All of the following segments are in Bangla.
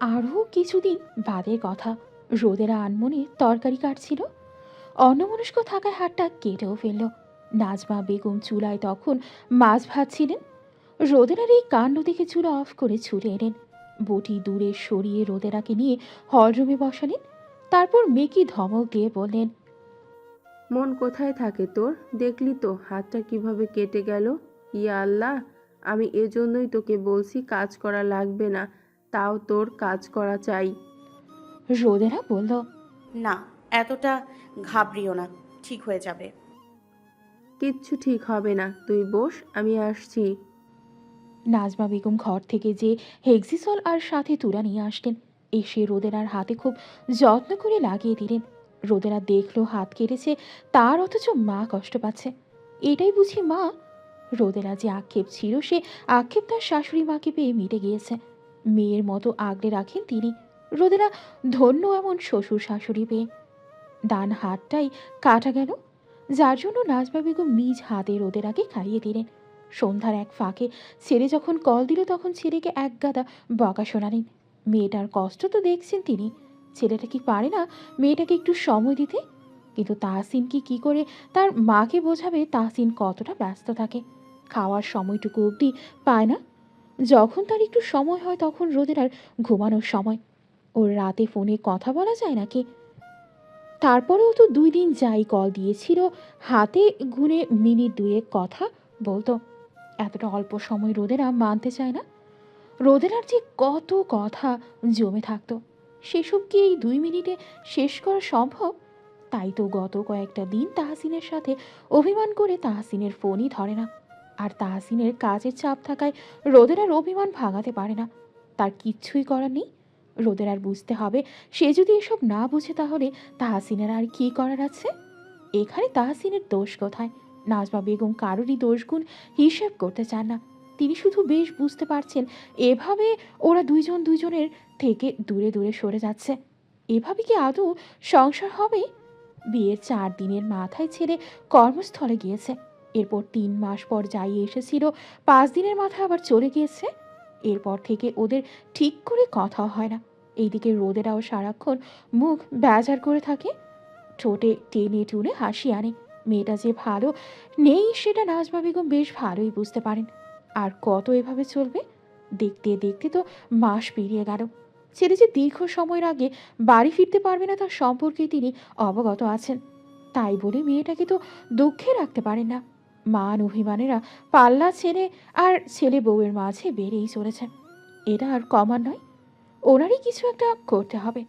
আরও কিছুদিন বাদের কথা। রোদেরা আনমনে তরকারি কাটছিল। অন্যমনস্ক থাকায় হাতটা কেটেও ফেলল। নাজমা বেগম চুলায় তখন মাছ ভাজছিলেন। রোদেরার এই কাণ্ড দেখে চুলা অফ করে ছুটে এলেন। বটি দূরে সরিয়ে রোদেরাকে নিয়ে হলরুমে বসালেন। তারপর মেকি ধমক দিয়ে বললেন, মন কোথায় থাকে তোর? দেখলি তো হাতটা কীভাবে কেটে গেল। ইয়া আল্লাহ, আমি এজন্যই তোকে বলছি কাজ করা লাগবে না। তাও তোর কাজ করা চাই। রোদেরা বলল না এতটা ঘাবড়িও না ঠিক হয়ে যাবে। কিচ্ছু ঠিক হবে না তুই বস আমি আসছি। নাজমা বেগম ঘর থেকে যে হেক্সিসল আর সাথে তুলা নিয়ে আসলেন এসে রোদেরার হাতে খুব যত্ন করে লাগিয়ে দিলেন। রোদেরা দেখল হাত কেটেছে তার অথচ মা কষ্ট পাচ্ছে। এটাই বুঝি মা? রোদেরা যে আক্ষেপ ছিল সে আক্ষেপ তার শাশুড়ি মাকে পেয়ে মিটে গিয়েছে। মেয়ের মতো আগলে রাখেন তিনি। রোদেরা ধন্য এমন শ্বশুর শাশুড়ি পেয়ে। ডান হাতটাই কাটা গেল। যার জন্য নাজমা বেগম নিজ হাতে রোদেরাকে খাইয়ে দিলেন। সন্ধ্যার এক ফাঁকে ছেলে যখন কল দিল, তখন ছেলেকে এক গাদা বকা শোনালেন। মেয়েটার কষ্ট তো দেখছেন তিনি। ছেলেটা কি পারে না মেয়েটাকে একটু সময় দিতে? কিন্তু তাহসিন কি কি করে তার মাকে বোঝাবে? তাহসিন কতটা ব্যস্ত থাকে। খাওয়ার সময়টুকু অবধি পায় না। যখন তার একটু সময় হয়, তখন রোদের আর ঘুমানোর সময়। ওর রাতে ফোনে কথা বলা যায় নাকি? তারপরেও তো দুই দিন যাই কল দিয়েছিল, হাতে গুনে মিনিট দুয়েক কথা বলতো। এতটা অল্প সময় রোদেরা মানতে চায় না। রোদেরার যে কত কথা জমে থাকতো, সেসব কি এই দুই মিনিটে শেষ করা সম্ভব? তাই তো গত কয়েকটা দিন তাহসিনের সাথে অভিমান করে তাহসিনের ফোনই ধরে না। আর তাহসিনের কাজের চাপ থাকায় রোদের আর অভিমান ভাঙাতে পারে না। তার কিচ্ছুই করার নেই। রোদের আর বুঝতে হবে, সে যদি এসব না বুঝে তাহলে তাহসিনের আর কি করার আছে? এখানে তাহসিনের দোষ কোথায়? নাজমা বেগম কারোরই দোষগুণ হিসেব করতে চান না। তিনি শুধু বেশ বুঝতে পারছেন, এভাবে ওরা দুইজন দুইজনের থেকে দূরে দূরে সরে যাচ্ছে। এভাবে কি আদৌ সংসার হবে? বিয়ের চার দিনের মাথায় ছেড়ে কর্মস্থলে গিয়েছে। এরপর তিন মাস পর যাই এসেছিল, পাঁচ দিনের মাথায় আবার চলে গিয়েছে। এরপর থেকে ওদের ঠিক করে কথা হয় না। এইদিকে রোদেরাও সারাক্ষণ মুখ বেজার করে থাকে। ঠোঁটে টেনে টুনে হাসি আনে। মেয়েটা যে ভালো, নেই সেটা নাজমা বেগম বেশ ভালোই বুঝতে পারেন। আর কত এভাবে চলবে? দেখতে দেখতে তো মাস পেরিয়ে গেল। ছেলে যে দীর্ঘ সময়ের আগে বাড়ি ফিরতে পারবে না তার সম্পর্কে তিনি অবগত আছেন। তাই বলে মেয়েটাকে তো দুঃখে রাখতে পারেন না। মান অভিমানেরা পাল্লা ছেড়ে আর ছেলে বউয়ের মাঝে বেড়েই চলেছে এটা আর কমার নয় ওনারই কিছু একটা করতে হবে।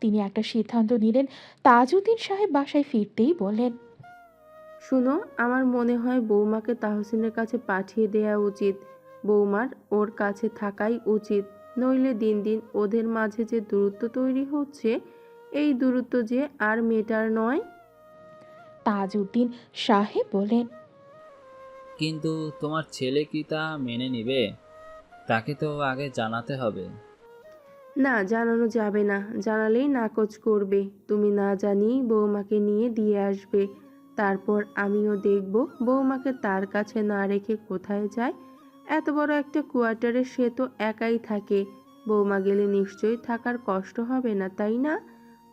তিনি একটা সিদ্ধান্ত নিলেন তাজউদ্দিন সাহেব বাসায় ফিরতেই বললেন শুনো আমার মনে হয় বৌমাকে তাহসিনের কাছে পাঠিয়ে দেয়া উচিত। বৌমার ওর কাছে থাকাই উচিত। নইলে দিন দিন ওদের মাঝে যে দূরত্ব তৈরি হচ্ছে এই দূরত্ব যে আর মেটার নয়? তাজউদ্দিন সাহেব বললেন কিন্তু তোমার ছেলে কি তা মেনে নিবে? তাকে তো আগে জানাতে হবে। না, জানানো যাবে না। জানালেই নাকচ করবে। তুমি না জানিয়েই বৌমাকে নিয়ে দিয়ে আসবে। তারপর আমিও দেখব বৌমাকে তার কাছে না রেখে কোথায় যায়। এত বড় একটা কোয়ার্টারে সে তো একাই থাকে। বৌমা গেলে নিশ্চয়ই থাকার কষ্ট হবে না, তাই না?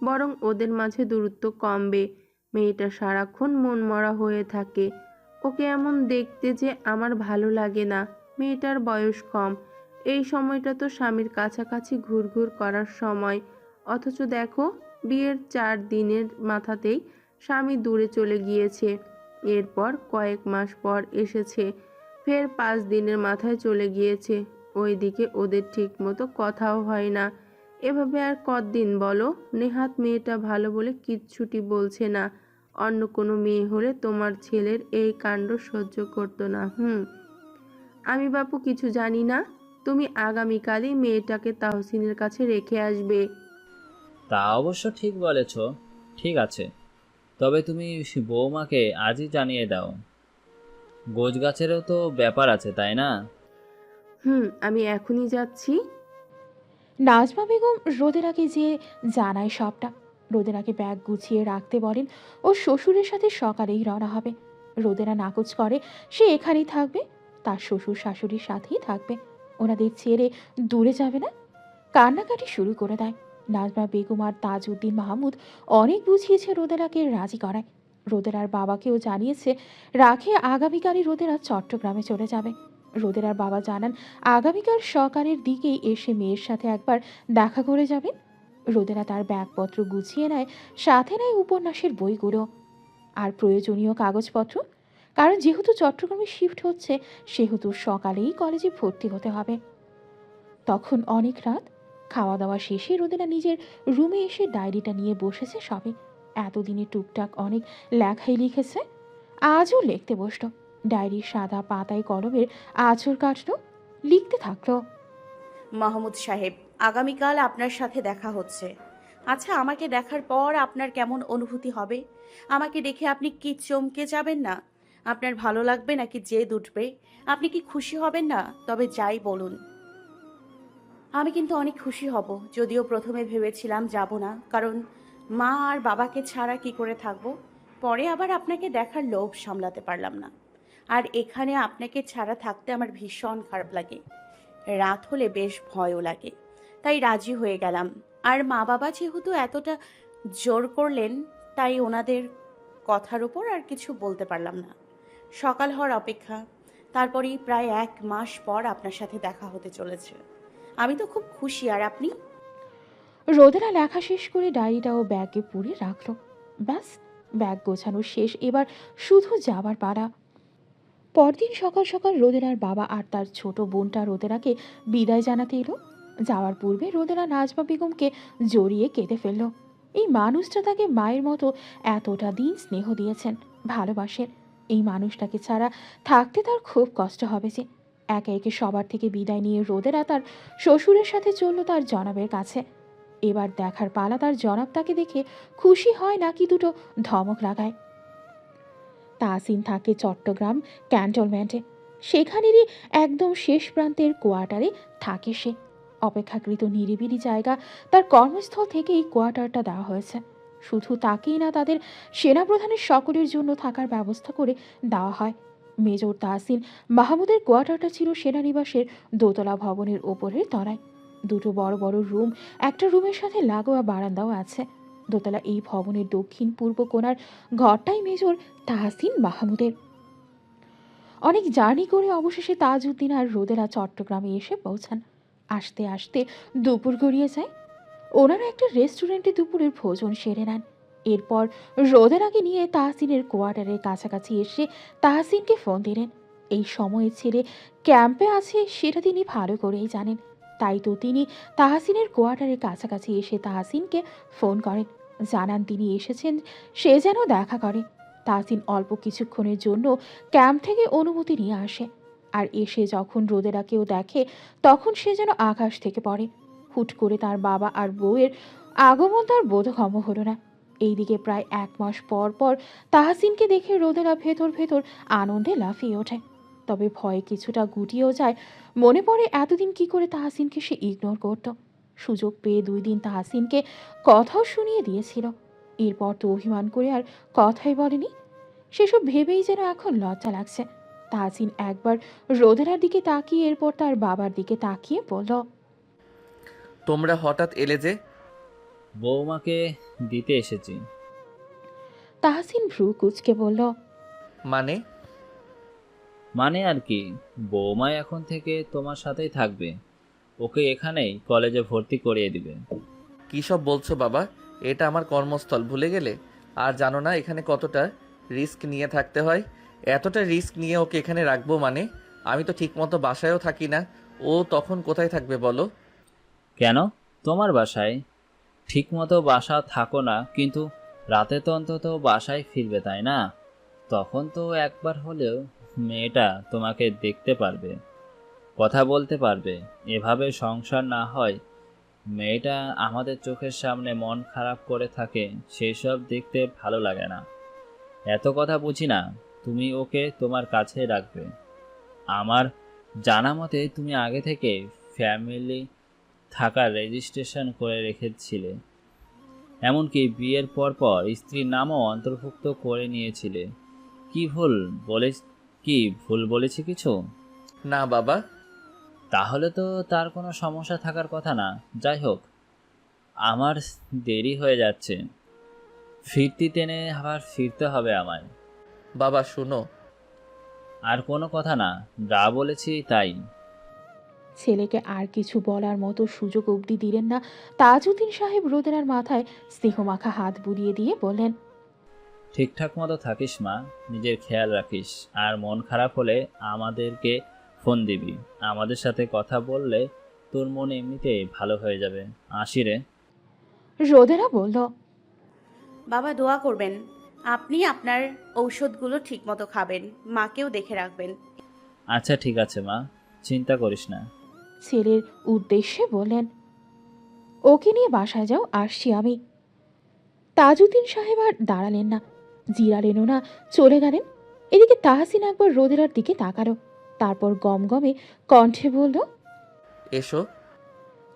বরং ওদের মাঝে দূরত্ব কমবে। মেয়েটা সারাক্ষণ মন মরা হয়ে থাকে। ওকে এমন দেখতে যে আমার ভালো লাগে না, মেয়েটার বয়স কম। এই সময়টা তো স্বামীর কাছাকাছি ঘুরঘুর করার সময়। অথচ দেখো, বিয়ের চার দিনের মাথাতেই স্বামী দূরে চলে গিয়েছে। এরপর কয়েক মাস পর এসেছে, ফের পাঁচ দিনের মাথায় চলে গিয়েছে। ওইদিকে ওদের ঠিক মতো কথাও হয় না। এভাবে আর কতদিন বলো? নেহাত মেয়েটা ভালো বলে কিচ্ছুটি বলছে না। অন্য কোনো মেয়ে হলে তোমার ছেলের এই কাণ্ড সহ্য করতো না হুম। আমি বাপু কিছু জানি না তুমি আগামীকালই মেয়েটাকে তাহসিনের কাছে রেখে আসবে। তা অবশ্য ঠিক বলেছ ঠিক আছে। তবে তুমি বৌমাকে আজই জানিয়ে দাও। গোছগাছেরও তো ব্যাপার আছে তাই না? হুম আমি এখনই যাচ্ছি। নাজমা বেগম রোদের আগে যে জানায় সবটা রোদেরাকে ব্যাগ গুছিয়ে রাখতে বলেন, ও শ্বশুরের সাথে সকালেই রওনা হবে। রোদেরা নাকচ করে, সে এখানেই থাকবে। তার শ্বশুর শাশুড়ির সাথেই থাকবে। ওনাদের ছেড়ে দূরে যাবে না? কান্নাকাটি শুরু করে দেয়। নাজমা বেগম আর তাজউদ্দিন মাহমুদ অনেক বুঝিয়েছে রোদেলাকে রাজি করায়। রোদেলার বাবাকেও জানিয়েছে, রাখে আগামীকালই রোদেরা চট্টগ্রামে চলে যাবে। রোদেলার বাবা জানান, আগামীকাল সকালের দিকেই এসে মেয়ের সাথে একবার দেখা করে যাবেন। রোদেলা তার ব্যাগপত্র গুছিয়ে নেয়, সাথে নেয় উপন্যাসের বইগুলো। আর প্রয়োজনীয় কাগজপত্র? কারণ যেহেতু চট্টগ্রামে শিফট হচ্ছে, সেহেতু সকালেই কলেজে ভর্তি হতে হবে। তখন অনেক রাত খাওয়া দাওয়া শেষে রোদেলা নিজের রুমে এসে ডায়েরিটা নিয়ে বসেছে সবে। এতদিনে টুকটাক অনেক লেখাই লিখেছে, আজও লিখতে বসল। ডায়েরির সাদা পাতায় কলমের আঁচড় কাটলো, লিখতে থাকল। মাহমুদ সাহেব আগামীকাল আপনার সাথে দেখা হচ্ছে। আচ্ছা আমাকে দেখার পর আপনার কেমন অনুভূতি হবে? আমাকে দেখে আপনি কি চমকে যাবেন না? আপনার ভালো লাগবে নাকি জেদ উঠবে? আপনি কি খুশি হবেন না? তবে যাই বলুন। আমি কিন্তু অনেক খুশি হব, যদিও প্রথমে ভেবেছিলাম যাব না, কারণ মা আর বাবাকে ছাড়া কি করে থাকব? পরে আবার আপনাকে দেখার লোভ সামলাতে পারলাম না। আর এখানে আপনাকে ছাড়া থাকতে আমার ভীষণ খারাপ লাগে। রাত হলে বেশ ভয়ও লাগে। তাই রাজি হয়ে গেলাম। আর মা বাবা যেহেতু এতটা জোর করলেন, তাই ওনাদের কথার উপর আর কিছু বলতে পারলাম না। সকাল হওয়ার অপেক্ষা, তারপরেই প্রায় এক মাস পর আপনার সাথে দেখা হতে চলেছে। আমি তো খুব খুশি, আর আপনি? রোদেলা লেখা শেষ করে ডায়েরিটাও ব্যাগে পুরে রাখল। ব্যাস, ব্যাগ গোছানো শেষ। এবার শুধু যাবার পাড়া পরদিন সকাল সকাল রোদেলার বাবা আর তার ছোট বোনটা রোদেলাকে বিদায় জানাতে এলো। যাওয়ার পূর্বে রোদেলা নাজমা বেগমকে জড়িয়ে কেঁদে ফেলল। এই মানুষটা তাকে মায়ের মতো এতটা দিন স্নেহ দিয়েছেন, ভালোবাসেন। এই মানুষটাকে ছাড়া থাকতে তার খুব কষ্ট হবে যে। একে একে সবার থেকে বিদায় নিয়ে রোদেরা তার শ্বশুরের সাথে চলল তার জনাবের কাছে। এবার দেখার পালা তার জনাব তাকে দেখে খুশি হয় নাকি দুটো ধমক লাগায়। তাসিন থাকে চট্টগ্রাম ক্যান্টনমেন্টে। সেখানেরই একদম শেষ প্রান্তের কোয়ার্টারে থাকে সে। অপেক্ষাকৃত নিরিবিলি জায়গা তার কর্মস্থল থেকে এই কোয়ার্টারটা দেওয়া হয়েছে। শুধু তাকেই না, তাদের সেনাপ্রধানের সকলের জন্য থাকার ব্যবস্থা করে দেওয়া হয়। মেজর তাহসিন মাহমুদের কোয়ার্টারটা ছিল সেনানিবাসের দোতলা ভবনের ওপরের তলায়। দুটো বড় বড় রুম, একটা রুমের সাথে লাগোয়া বারান্দাও আছে। দোতলা এই ভবনের দক্ষিণ পূর্ব কোণার ঘরটাই মেজর তাহসিন মাহমুদের। অনেক জার্নি করে অবশেষে তাজউদ্দিন আর রোদেলা চট্টগ্রামে এসে পৌঁছান। আসতে আসতে দুপুর গড়িয়ে যায়। ওনারা একটা রেস্টুরেন্টে দুপুরের ভোজন সেরে নেন। এরপর রোদেলাকে নিয়ে তাহসিনের কোয়ার্টারের কাছাকাছি এসে তাহসিনকে ফোন দিলেন। এই সময়ে ছেলে ক্যাম্পে আছে সেটা তিনি ভালো করেই জানেন। তাই তো তিনি তাহসিনের কোয়ার্টারের কাছাকাছি এসে তাহসিনকে ফোন করেন। জানান তিনি এসেছেন, সে যেন দেখা করে। তাহসিন অল্প কিছুক্ষণের জন্য ক্যাম্প থেকে অনুমতি নিয়ে আসে। আর এসে যখন রোদেরাকেও দেখে, তখন সে যেন আকাশ থেকে পড়ে। হুট করে তার বাবা আর বউয়ের আগমন তার বোধগম্য হলো না। এইদিকে প্রায় এক মাস পর পর তাহসিনকে দেখে রোদেরা ভেতর ভেতর আনন্দে লাফিয়ে ওঠে। তবে ভয়ে কিছুটা গুটিয়েও যায়, মনে পড়ে এতদিন কি করে তাহসিনকে সে ইগনোর করত। সুযোগ পেয়ে দুই দিন তাহসিনকে কথাও শুনিয়ে দিয়েছিল। এরপর তো অভিমান করে আর কথাই বলেনি। সেসব ভেবেই যেন এখন লজ্জা লাগছে। তাহসিন একবার রোদেলার দিকে তাকিয়ে এরপর তার বাবার দিকে তাকিয়ে বলল তোমরা হঠাৎ এলে যে? বৌমাকে দিতে এসেছি। তাহসিন ভ্রু কুচকে বলল মানে? মানে আর কি বৌমা এখন থেকে তোমার সাথেই থাকবে। ওকে এখানেই কলেজে ভর্তি করিয়ে দিবে। কী সব বলছো বাবা? এটা আমার কর্মস্থল ভুলে গেলে? আর জানো না এখানে কতটা রিস্ক নিয়ে থাকতে হয়? এতটা রিস্ক নিয়ে ওকে এখানে রাখব মানে? আমি তো ঠিকমতো বাসায়ও থাকি না। ও তখন কোথায় থাকবে বলো? কেন? তোমার বাসায়? ঠিকমতো বাসা থাকো না, কিন্তু রাতে তো অন্তত বাসায় ফিরবে, তাই না? তখন তো একবার হলেও মেয়েটা তোমাকে দেখতে পারবে, কথা বলতে পারবে। এভাবে সংসার না হয়, মেয়েটা আমাদের চোখের সামনে মন খারাপ করে থাকে সেই সব দেখতে ভালো লাগে না। এত কথা বুঝি না। তুমি ওকে তোমার কাছে রাখবে। আমার জানা মতে তুমি আগে থেকে ফ্যামিলি থাকার রেজিস্ট্রেশন করে রেখেছিলে। এমনকি বিয়ের পর পর স্ত্রীর নামও অন্তর্ভুক্ত করে নিয়েছিলে। কি ভুল বলে কি ভুল বলেছি কিছু? না বাবা। তাহলে তো তার কোনো সমস্যা থাকার কথা না। যাই হোক আমার দেরি হয়ে যাচ্ছে। ফিরতি টেনে আবার ফিরতে হবে আমায়। বাবা শুনো। আর কোনো কথা না যা বলেছি তাই। ছেলেকে আর কিছু বলার মতো সুযোগ অবধি দিলেন না। তাজউদ্দিন সাহেব রোদেলার মাথায় স্নেহমাখা হাত বুলিয়ে দিয়ে বললেন ঠিকঠাক মতো থাকিস মা নিজের খেয়াল রাখিস। আর মন খারাপ হলে আমাদেরকে ফোন দিবি। আমাদের সাথে কথা বললে তোর মন এমনিতেই ভালো হয়ে যাবে। আসি রে। রোদেলা বলল বাবা দোয়া করবেন। আপনি আপনার ঔষধগুলো ঠিকমতো খাবেন মাকেও দেখে রাখবেন। আচ্ছা ঠিক আছে মা। চিন্তা করিস না। ছেলের উদ্দেশ্যে বললেন ওকে নিয়ে বাসায় যাও আসছি আমি। তাজউদ্দিন সাহেব আর দাঁড়ালেন না। জিরালেনও না চলে গেলেন। এদিকে তাহসিন একবার রোদেলার দিকে তাকালো। তারপর গমগমে কণ্ঠে বলল এসো।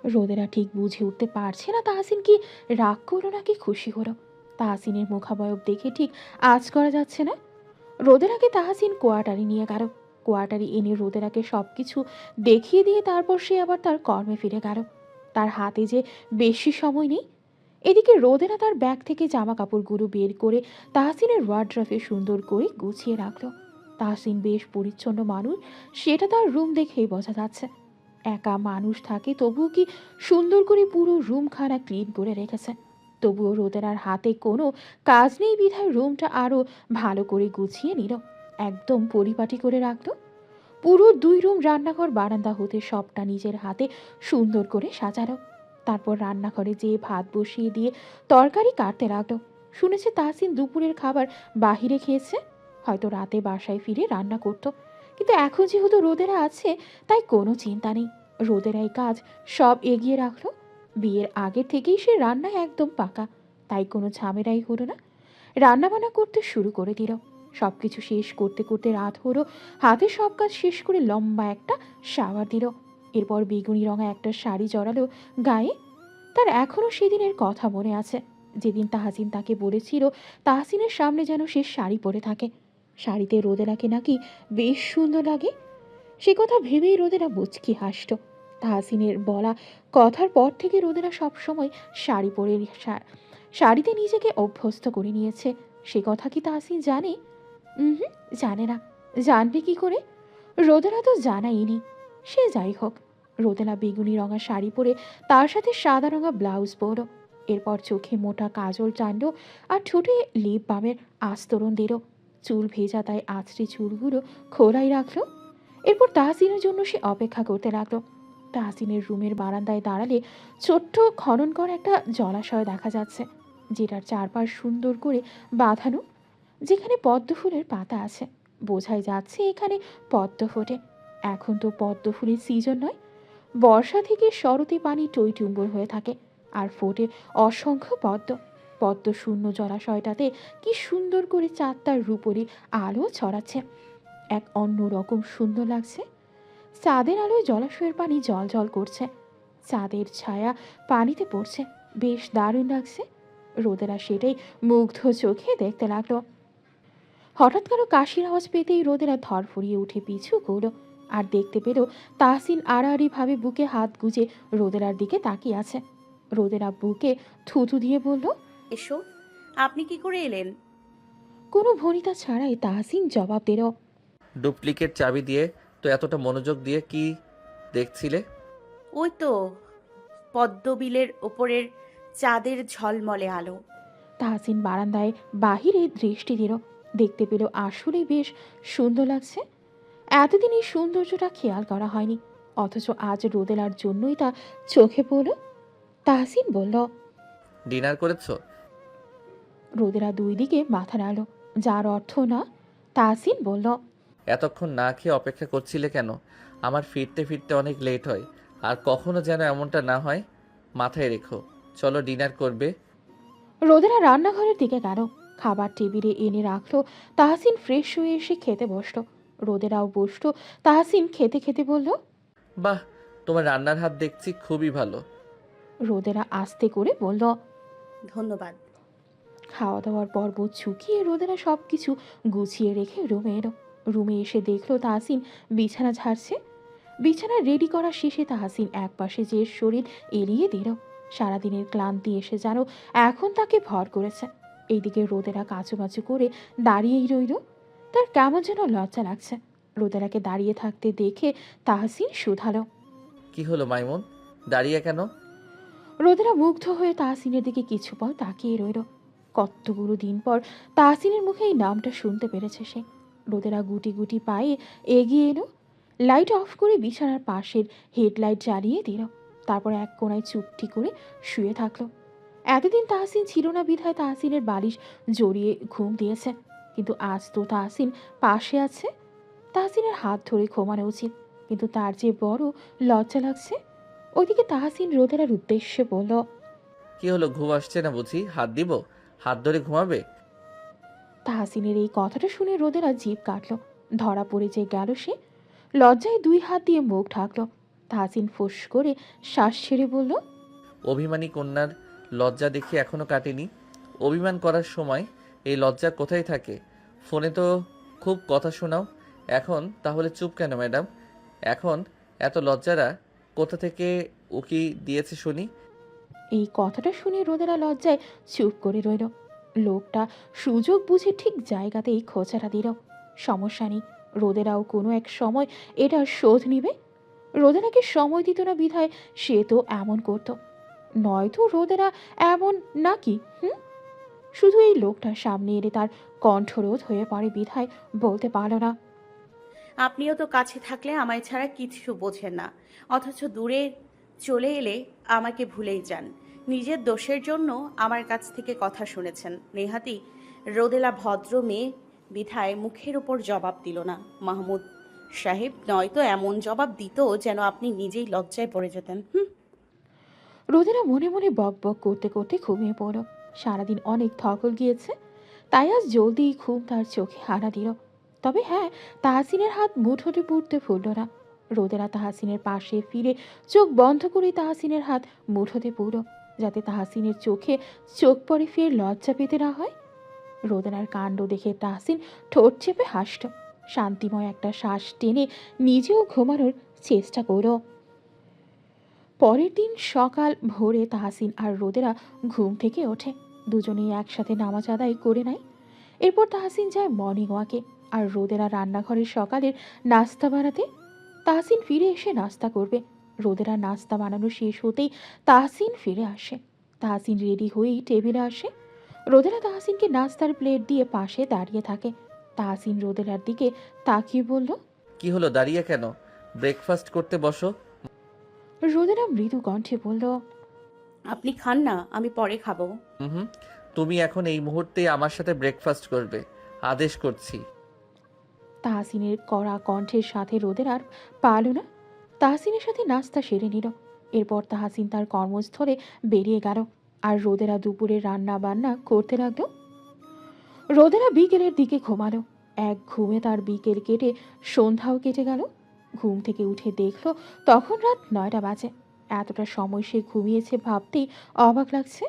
রোদেরা ঠিক বুঝে উঠতে পারছে না তাহসিন কি রাগ করল নাকি খুশি হলো। তাহসিনের মুখাবয়ব দেখে ঠিক আজ করা যাচ্ছে না। রোদেলাকে তাহসিন কোয়ার্টারি নিয়ে গেল। কোয়ার্টারি এনে রোদেলাকে সব কিছু দেখিয়ে দিয়ে তারপর সে আবার তার কর্মে ফিরে গেল। তার হাতে যে বেশি সময় নেই। এদিকে রোদেরা তার ব্যাগ থেকে জামা কাপড় কাপড়গুলো বের করে তাহসিনের ওয়ার্ড্রফে সুন্দর করে গুছিয়ে রাখল। তাহসিন বেশ পরিচ্ছন্ন মানুষ, সেটা তার রুম দেখেই বোঝা যাচ্ছে। একা মানুষ থাকে, তবুও কি সুন্দর করে পুরো রুম রুমখানা ক্লিন করে রেখেছে। তবুও রোদেলার হাতে কোনো কাজ নেই বিধায় রুমটা আরও ভালো করে গুছিয়ে নিল। একদম পরিপাটি করে রাখল। পুরো দুই রুম রান্নাঘর বারান্দা হতে সবটা নিজের হাতে সুন্দর করে সাজালো। তারপর রান্নাঘরে যেয়ে ভাত বসিয়ে দিয়ে তরকারি কাটতে লাগল। শুনেছে তাহসিন দুপুরের খাবার বাহিরে খেয়েছে, হয়তো রাতে বাসায় ফিরে রান্না করতো। কিন্তু এখন যেহেতু রোদেরা আছে, তাই কোনো চিন্তা নেই। রোদের এই কাজ সব এগিয়ে রাখল। বিয়ের আগের থেকেই সে রান্নায় একদম পাকা, তাই কোনো ঝামেলাই হলো না। রান্নাবান্না করতে শুরু করে দিল। সব কিছু শেষ করতে করতে রাত হলো, হাতে সব কাজ শেষ করে লম্বা একটা শাওয়ার দিল। এরপর বেগুনি রঙা একটা শাড়ি জড়ালো গায়ে। তার এখনও সেদিনের কথা মনে আছে। যেদিন তাহাসিন তাকে বলেছিল, তাহসিনের সামনে যেন সে শাড়ি পরে থাকে। শাড়িতে রোদেলাকে নাকি বেশ সুন্দর লাগে। সে কথা ভেবেই রোদেলা মুচকি হাসত তাহসিনের বলা কথার পর থেকে রোদেলা সবসময় শাড়ি পরে শাড়িতে নিজেকে অভ্যস্ত করে নিয়েছে। সে কথা কি তাহসিন জানে? হুম জানে না। জানবে কি করে? রোদেরা তো জানাইনি সে যাই হোক, রোদেলা বেগুনি রঙা শাড়ি পরে তার সাথে সাদা রঙা ব্লাউজ পরল। এরপর চোখে মোটা কাজল টানল আর ঠোঁটে লিপ বামের আস্তরণ দিল। চুল ভেজা তাই আছড়ি চুলগুলো খোলাই রাখল। এরপর তাহসিনের জন্য সে অপেক্ষা করতে লাগল। তাহসিনের রুমের বারান্দায় দাঁড়ালে ছোট্ট খনন করা একটা জলাশয় দেখা যাচ্ছে, যেটার চারপাশ সুন্দর করে বাঁধানো, যেখানে পদ্ম ফুলের পাতা আছে। বোঝাই যাচ্ছে এখানে পদ্ম ফোটে। এখন তো পদ্ম ফুলের সিজন নয়। বর্ষা থেকে শরতে পানি টইটুম্বর হয়ে থাকে, আর ফোটে অসংখ্য পদ্ম। পদ্ম শূন্য জলাশয়টাতে কি সুন্দর করে চারটার রূপরি আলো ছড়াচ্ছে। এক অন্য রকম সুন্দর লাগছে। চাঁদের আলোয় জলাশয়ের পানি জল জল করছে। চাঁদের ছায়া পানিতে পড়ছে। বেশ দারুণ লাগছে। রোদেরা সেটাই মুগ্ধ চোখে দেখতে লাগল। হঠাৎ কারও কাশির আওয়াজ পেতেই রোদেরা ধর ফুরিয়ে উঠে পিছু করল আর দেখতে পেল তাহসিন আড়াআড়িভাবে বুকে হাত গুজে রোদেরার দিকে তাকিয়ে আছে। রোদেরা বুকে থুতু দিয়ে বলল এসো আপনি কি করে এলেন? কোনো ভনিতা ছাড়াই তাহসিন জবাব দিল। ডুপ্লিকেট চাবি দিয়ে তো এতটা মনোযোগ দিয়ে কি দেখছিলে? ওই তো পদ্মবিলের ওপরের চাঁদের ঝলমলে আলো। তাহসিন বারান্দায় বাহিরে দৃষ্টি দিল দেখতে পেল আসলেই বেশ সুন্দর লাগছে। এতদিন এই সৌন্দর্যটা খেয়াল করা হয়নি অথচ আজ রোদেলার জন্যই তা চোখে পড়ল। তাহসিন বলল ডিনার করেছ? রোদেলা দুই দিকে মাথা নাড়ল যার অর্থ না? তাহসিন বলল এতক্ষণ না খেয়ে অপেক্ষা করছিলে কেন? আমার ফিরতে ফিরতে অনেক লেট হয়। আর কখনো যেন এমনটা না হয়। মাথায় রেখো। চলো ডিনার করবে। রোদেরা রান্নাঘরের দিকে গেল। খাবার টেবিলে এনে রাখল তাহসিন ফ্রেশ হয়ে এসে খেতে বসল। রোদেরাও বসল। তাহসিন খেতে খেতে বলল বাহ তোমার রান্নার হাত দেখছি খুবই ভালো। রোদেরা আস্তে করে বলল ধন্যবাদ। খাওয়া দাওয়ার পর্ব চুকিয়ে রোদেলা সব কিছু গুছিয়ে রেখে রুমে এলো। রুমে এসে দেখল তাসিন বিছানা ঝাড়ছে। বিছানা রেডি করা শেষে তাহাসিন একপাশে যে শরীর এড়িয়ে দিল। সারাদিনের ক্লান্তি এসে যেন এখন তাকে ভর করেছে। এইদিকে রোদেরা কাচুমাচু করে দাঁড়িয়েই রইল। তার কেমন যেন লজ্জা লাগছে। রোদেরাকে দাঁড়িয়ে থাকতে দেখে তাহসিন শুধালো। কি হলো মাইমুন? দাঁড়িয়ে কেন? রোদেরা মুগ্ধ হয়ে তাহসিনের দিকে কিছু পর তাকিয়ে রইল। কতগুলো দিন পর তাহসিনের মুখে এই নামটা শুনতে পেরেছে সে। রোদেরা গুটি গুটি পায়ে এগিয়ে এলো। লাইট অফ করে বিছানার পাশের হেডলাইট জ্বালিয়ে দিল। তারপর এক কোণায় চুপটি করে শুয়ে থাকল। এতদিন তাহসিন ছিল না, বিধায় তাহসিনের বালিশ জড়িয়ে ঘুম দিয়েছে। কিন্তু আজ তো তাহসিন পাশে আছে। তাহসিনের হাত ধরে ঘুমানো উচিত। কিন্তু তার যে বড় লজ্জা লাগছে, ওইদিকে তাহসিন রোদেরার উদ্দেশ্যে বলল, কি হলো, ঘুম আসছে না বুঝি? হাত দিব? হাত ধরে ঘুমাবে? তাহসিনের এই কথাটা শুনে রোদেরা জিভ কাটল। ধরা পড়ে যে গেল সে লজ্জায় দুই হাত দিয়ে মুখ ঢাকলো। তাহাসিন ফোঁস করে শ্বাস ছেড়ে বলল অভিমানী কন্যার লজ্জা দেখি এখনও কাটেনি। অভিমান করার সময় এই লজ্জা কোথায় থাকে? ফোনে তো খুব কথা শোনাও। এখন তাহলে চুপ কেন ম্যাডাম? এখন এত লজ্জারা কোথা থেকে উকি দিয়েছে শুনি? এই কথাটা শুনে রোদেরা লজ্জায় চুপ করে রইল। লোকটা সুযোগ বুঝে ঠিক জায়গাতেই খোঁচাটা দিল। সমস্যা নেই, রোদেরাও কোনো এক সময় এটা শোধ নিবে। রোদেরাকে সময় দিত না বিধায় সে তো এমন করতো। নয়তো রোদেরা এমন নাকি, হুম? শুধু এই লোকটার সামনে এলে তার কণ্ঠরোধ হয়ে পড়ে বিধায় বলতে পারল না। আপনিও তো কাছে থাকলে আমায় ছাড়া কিছু বোঝেন না, অথচ দূরে চলে এলে আমাকে ভুলেই যান। নিজের দোষের জন্য আমার কাছ থেকে কথা শুনেছেন। নেহাতি রোদেলা ভদ্র মেয়ে বিধায় মুখের ওপর জবাব দিল না। মাহমুদ সাহেব, নয়তো এমন জবাব দিত যেন আপনি নিজেই লজ্জায় পড়ে যেতেন। হুম? রোদেরা মনে মনে বক বক করতে করতে ঘুমিয়ে পড়ল। সারাদিন অনেক থকল গিয়েছে, তাই আজ জলদি ঘুম তার চোখে হারা দিল। তবে হ্যাঁ তাহাসিনের হাত মুঠোতে পুড়তে ফুলল না। রোদেরা তাহাসিনের পাশে ফিরে চোখ বন্ধ করে তাহাসিনের হাত মুঠোতে পুরল যাতে তাহাসিনের চোখে চোখ পরে ফের লজ্জা পেতে না হয়? রোদেনার কাণ্ড দেখে তাহসিন ঠোঁট চেপে হাসল। শান্তিময় একটা শ্বাস টেনে নিজেও ঘুমানোর চেষ্টা করল। পরের দিন সকাল ভোরে তাহাসিন আর রোদেরা ঘুম থেকে ওঠে। দুজনেই একসাথে নামাজ আদায় করে নেয়। এরপর তাহাসিন যায় মর্নিং ওয়াকে আর রোদেরা রান্নাঘরের সকালের নাস্তা বানাতে। তাহসিন ফিরে এসে নাস্তা করবে। রোদেরা নাস্তা বানানো শেষ হতেই তাহসিন ফিরে আসে। তাহসিন রেডি হয়েই টেবিলে আসে। রোদেরা তাহসিনকে নাস্তার প্লেট দিয়ে পাশে দাঁড়িয়ে থাকে। তাহসিন রোদেলার দিকে তাকিয়ে বলল কি হলো দাঁড়িয়ে কেন? ব্রেকফাস্ট করতে বসো। রোদেরা মৃদু কণ্ঠে বলল আপনি খান না আমি পরে খাব। হুম তুমি এখন এই মুহূর্তে আমার সাথে ব্রেকফাস্ট করবে। আদেশ করছি। তাহসিনের কড়া কণ্ঠের সাথে রোদের আর পারল না তাহসিনের সাথে নাস্তা সেরে নিল। এরপর তাহাসিন তার কর্মস্থলে বেরিয়ে গেল আর রোদেরা দুপুরে রান্না বান্না করতে লাগল। রোদেরা বিকেলের দিকে ঘুমালো। এক ঘুমে তার বিকেল কেটে সন্ধ্যাও কেটে গেল। ঘুম থেকে উঠে দেখল তখন রাত নয়টা বাজে। এতটা সময় সে ঘুমিয়েছে ভাবতেই অবাক লাগছে।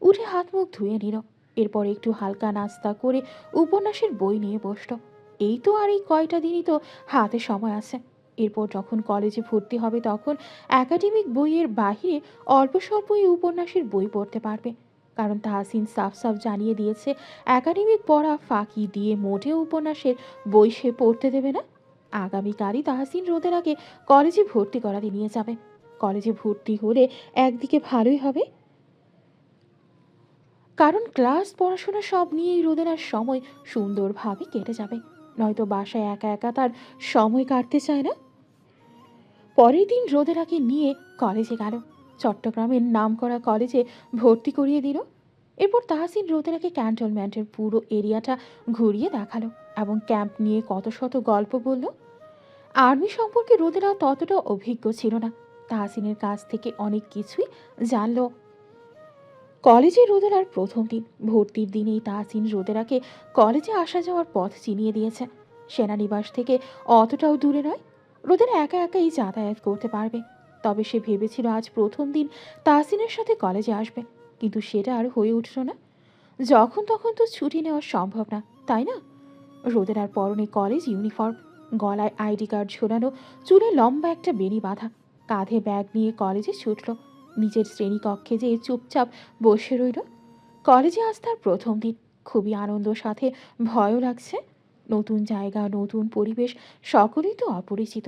উঠে হাত মুখ ধুয়ে নিল। এরপর একটু হালকা নাস্তা করে উপন্যাসের বই নিয়ে বসল। এই তো আর এই কয়টা দিনই তো হাতে সময় আছে। এরপর যখন কলেজে ভর্তি হবে তখন একাডেমিক বইয়ের বাহিরে অল্প স্বল্পই উপন্যাসের বই পড়তে পারবে। কারণ তাহসিন সাফ সাফ জানিয়ে দিয়েছে, একাডেমিক পড়া ফাঁকি দিয়ে মোটেও উপন্যাসের বই সে পড়তে দেবে না। আগামীকালই তাহসিন রোদের আগে কলেজে ভর্তি করাতে নিয়ে যাবে। কলেজে ভর্তি হলে একদিকে ভালোই হবে। কারণ ক্লাস, পড়াশোনা সব নিয়েই আর সময় সুন্দরভাবে কেটে যাবে। নয়তো বাসায় একা একা তার সময় কাটতে চায় না। পরের দিন রোদেরাকে নিয়ে কলেজে গেল। চট্টগ্রামের নামকরা কলেজে ভর্তি করিয়ে দিল। এরপর তাহসিন রোদেরাকে ক্যান্টনমেন্টের পুরো এরিয়াটা ঘুরিয়ে দেখাল এবং ক্যাম্প নিয়ে কত শত গল্প বলল। আর্মি সম্পর্কে রোদেরা ততটা অভিজ্ঞ ছিল না। তাহসিনের কাছ থেকে অনেক কিছুই জানল। কলেজে রোদেরার প্রথম দিন, ভর্তির দিনেই তাহসিন রোদেরাকে কলেজে আসা যাওয়ার পথ চিনিয়ে দিয়েছে। সেনানিবাস থেকে অতটাও দূরে নয় রোদেরা একা একাই যাতায়াত করতে পারবে। তবে সে ভেবেছিল আজ প্রথম দিন তাহসিনের সাথে কলেজে আসবে, কিন্তু সেটা আর হয়ে উঠল না। যখন তখন তো ছুটি নেওয়া সম্ভব না, তাই না? রোদের আর পরনে কলেজ ইউনিফর্ম, গলায় আইডি কার্ড ঝোলানো, চুলে লম্বা একটা বেনি বাঁধা, কাঁধে ব্যাগ নিয়ে কলেজে ছুটল। নিজের শ্রেণীকক্ষে যেয়ে চুপচাপ বসে রইল। কলেজে আজ তার প্রথম দিন। খুবই আনন্দ, সাথে ভয়ও লাগছে। নতুন জায়গা নতুন পরিবেশ সকলেই তো অপরিচিত।